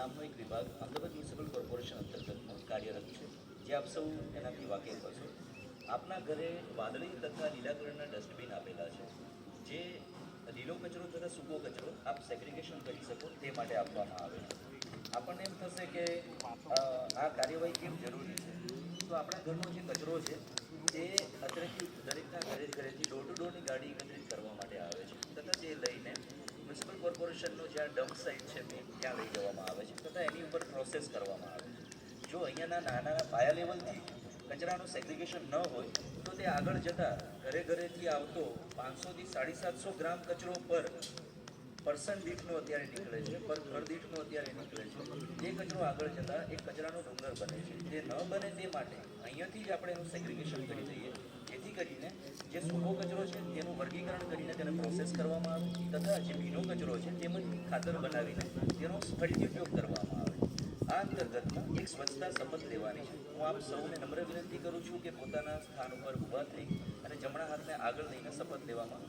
નામનો એક વિભાગ અમદાવાદ મ્યુનિસિપલ કોર્પોરેશન અંતર્ગત કાર્યરત છે. જે આપ સૌ એનાથી વાકેફ હશો આપના ઘરે વાદળી તથા લીલા કલરના ડસ્ટબિન આપેલા છે. જે લીલો કચરો તથા સૂકો કચરો આપ સેગ્રિગેશન કરી શકો તે માટે આપવામાં આવે છે. આપણને એમ થશે કે આ કાર્યવાહી કેમ જરૂરી છે? તો આપણા ઘરનો જે કચરો છે તે અત્યારેથી દરેકના ઘરે ઘરેથી ડોર ટુ ડોરની ગાડી એકત્રિત કરવા માટે આવે છે તથા તે લઈને મ્યુનિસિપલ કોર્પોરેશનનો જ્યાં ડમ્પ સાઇટ છે ત્યાં લઈ જવામાં આવે છે. તથા એની ઉપર પ્રોસેસ કરવામાં આવે છે. જો અહીંયાના નાના પાયા લેવલથી કચરાનું સેગ્રિગેશન ન હોય, તો તે આગળ જતાં ઘરે ઘરેથી આવતો પાંચસોથી સાડી સાતસો ગ્રામ કચરો પર પર્સન દીઠનો અત્યારે નીકળે છે, પર ઘર દીઠનો અત્યારે નીકળે છે. એ કચરો આગળ જતાં એક કચરાનો ડુંગર બને છે. જે ન બને તે માટે અહીંયાથી જ આપણે એનું સેગ્રિગેશન કરી દઈએ. જેથી કરીને જે સૂકો કચરો છે, તેને પ્રોસેસ કરવામાં આવે તથા જે ભીનો કચરો છે, તેમજ ખાતર બનાવીને તેનો ફરીથી ઉપયોગ કરવામાં આવે આ અંતર્ગતમાં એક સ્વચ્છતા શપથ લેવાની છે. હું આપ સૌને નમ્ર વિનંતી કરું છું કે પોતાના સ્થાન ઉપર ઊભા થઈ અને જમણા હાથને આગળ લઈને શપથ લેવામાં